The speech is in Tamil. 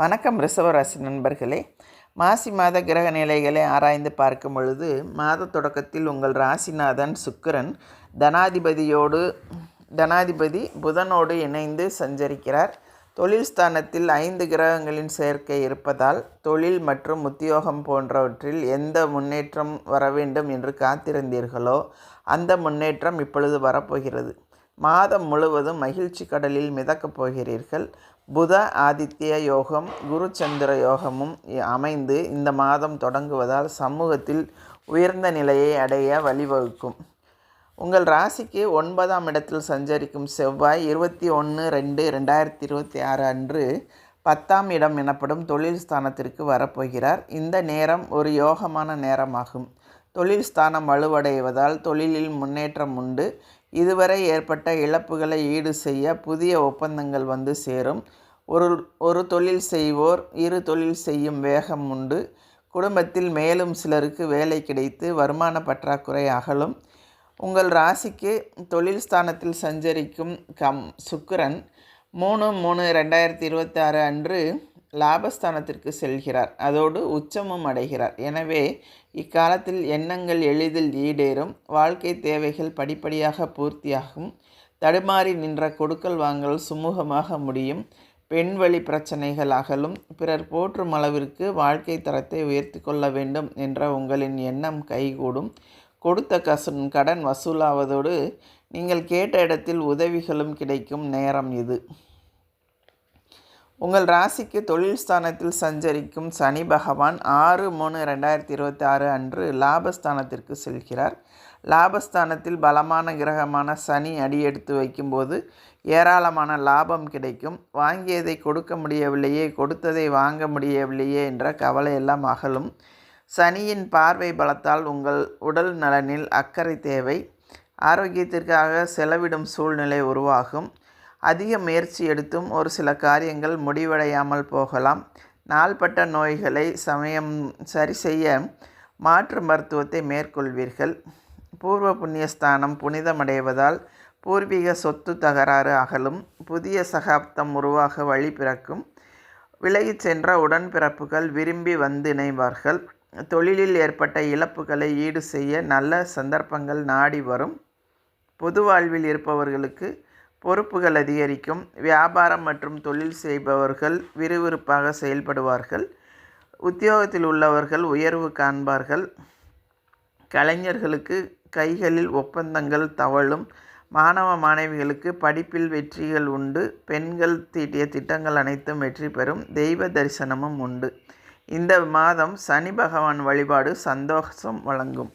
வணக்கம் ரிஷவராசி நண்பர்களே. மாசி மாத கிரக நிலைகளை ஆராய்ந்து பார்க்கும் பொழுது மாத தொடக்கத்தில் உங்கள் ராசிநாதன் சுக்கிரன் தனாதிபதியோடு தனாதிபதி புதனோடு இணைந்து சஞ்சரிக்கிறார். தொழில் ஸ்தானத்தில் ஐந்து கிரகங்களின் சேர்க்கை இருப்பதால் தொழில் மற்றும் உத்தியோகம் போன்றவற்றில் எந்த முன்னேற்றம் வர வேண்டும் என்று காத்திருந்தீர்களோ அந்த முன்னேற்றம் இப்பொழுது வரப்போகிறது. மாதம் முழுவதும் மகிழ்ச்சி கடலில் மிதக்கப் போகிறீர்கள். புத ஆதித்ய யோகம் குரு சந்திர யோகமும் அமைந்து இந்த மாதம் தொடங்குவதால் சமூகத்தில் உயர்ந்த நிலையை அடைய வழிவகுக்கும். உங்கள் ராசிக்கு ஒன்பதாம் இடத்தில் சஞ்சரிக்கும் செவ்வாய் இருபத்தி ஒன்று ரெண்டு ரெண்டாயிரத்தி இருபத்தி ஆறு அன்று பத்தாம் இடம் எனப்படும் தொழில் ஸ்தானத்திற்கு வரப்போகிறார். இந்த நேரம் ஒரு யோகமான நேரமாகும். தொழில் ஸ்தானம் வலுவடைவதால் தொழிலில் முன்னேற்றம் உண்டு. இதுவரை ஏற்பட்ட இழப்புகளை ஈடு செய்ய புதிய ஒப்பந்தங்கள் வந்து சேரும். ஒரு ஒரு தொழில் செய்வோர் இரு தொழில் செய்யும் வேகம் உண்டு. குடும்பத்தில் மேலும் சிலருக்கு வேலை கிடைத்து வருமான பற்றாக்குறை அகலும். உங்கள் ராசிக்கு தொழில் ஸ்தானத்தில் சஞ்சரிக்கும் கம் சுக்கரன் மூணு மூணு ரெண்டாயிரத்தி இருபத்தாறு அன்று லாபஸ்தானத்திற்கு செல்கிறார். அதோடு உச்சமும் அடைகிறார். எனவே இக்காலத்தில் எண்ணங்கள் எளிதில் ஈடேறும். வாழ்க்கை தேவைகள் படிப்படியாக பூர்த்தியாகும். தடுமாறி நின்ற கொடுக்கல் வாங்கல் சுமூகமாக முடியும். பெண் வழி பிரச்சனைகள் அகலும். பிறர் போற்றும் அளவிற்கு வாழ்க்கை தரத்தை உயர்த்தி கொள்ள வேண்டும் என்ற உங்களின் எண்ணம் கைகூடும். கொடுத்த கசு கடன் வசூலாவதோடு நீங்கள் கேட்ட இடத்தில் உதவிகளும் கிடைக்கும் நேரம் இது. உங்கள் ராசிக்கு தொழில் ஸ்தானத்தில் சஞ்சரிக்கும் சனி பகவான் ஆறு மூணு ரெண்டாயிரத்தி இருபத்தி ஆறு அன்று லாபஸ்தானத்திற்கு செல்கிறார். லாபஸ்தானத்தில் பலமான கிரகமான சனி அடியெடுத்து வைக்கும்போது ஏராளமான லாபம் கிடைக்கும். வாங்கியதை கொடுக்க முடியவில்லையே கொடுத்ததை வாங்க முடியவில்லையே என்ற கவலையெல்லாம் அகலும். சனியின் பார்வை பலத்தால் உங்கள் உடல் நலனில் அக்கறை தேவை. ஆரோக்கியத்திற்காக செலவிடும் சூழ்நிலை உருவாகும். அதிக முயற்சி எடுத்தும் ஒரு சில காரியங்கள் முடிவடையாமல் போகலாம். நாள்பட்ட நோய்களை சமயம் சரி செய்ய மாற்று மருத்துவத்தை மேற்கொள்வீர்கள். பூர்வ புண்ணியஸ்தானம் புனிதமடைவதால் பூர்வீக சொத்து தகராறு அகலும். புதிய சகாப்தம் உருவாக வழி பிறக்கும். விலகிச் சென்ற உடன்பிறப்புகள் விரும்பி வந்து இணைவார்கள். தொழிலில் ஏற்பட்ட இழப்புகளை ஈடு செய்ய நல்ல சந்தர்ப்பங்கள் நாடி வரும். பொது வாழ்வில் இருப்பவர்களுக்கு பொறுப்புகள் அதிகரிக்கும். வியாபாரம் மற்றும் தொழில் செய்பவர்கள் விறுவிறுப்பாக செயல்படுவார்கள். உத்தியோகத்தில் உள்ளவர்கள் உயர்வு காண்பார்கள். கலைஞர்களுக்கு கைகளில் ஒப்பந்தங்கள் தவழும். மாணவ மாணவிகளுக்கு படிப்பில் வெற்றிகள் உண்டு. பெண்கள் தீட்டிய திட்டங்கள் அனைத்தும் வெற்றி பெறும். தெய்வ தரிசனமும் உண்டு. இந்த மாதம் சனி பகவான் வழிபாடு சந்தோஷம் வழங்கும்.